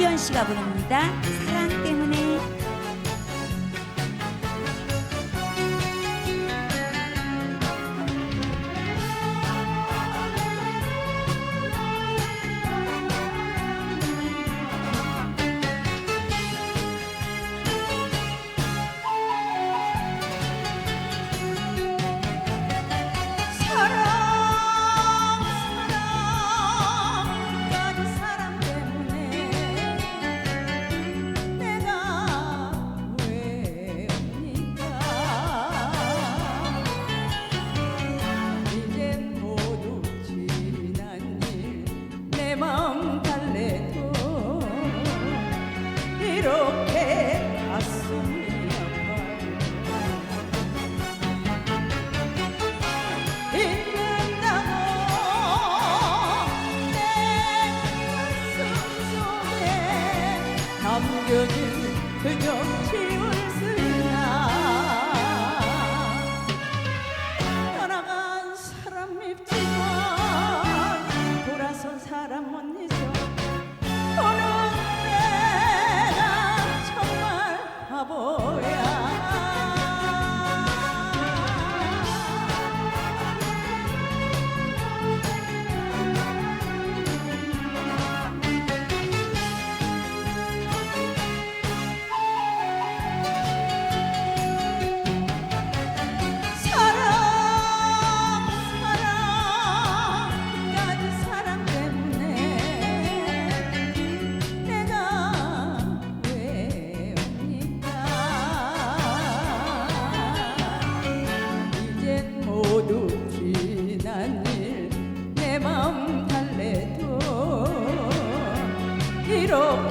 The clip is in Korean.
이지연 씨가 부릅니다. 사랑 때문에 이렇게 가슴이 아파. 읽는다고 내 가슴 속에 담겨진 그 경치와 quiero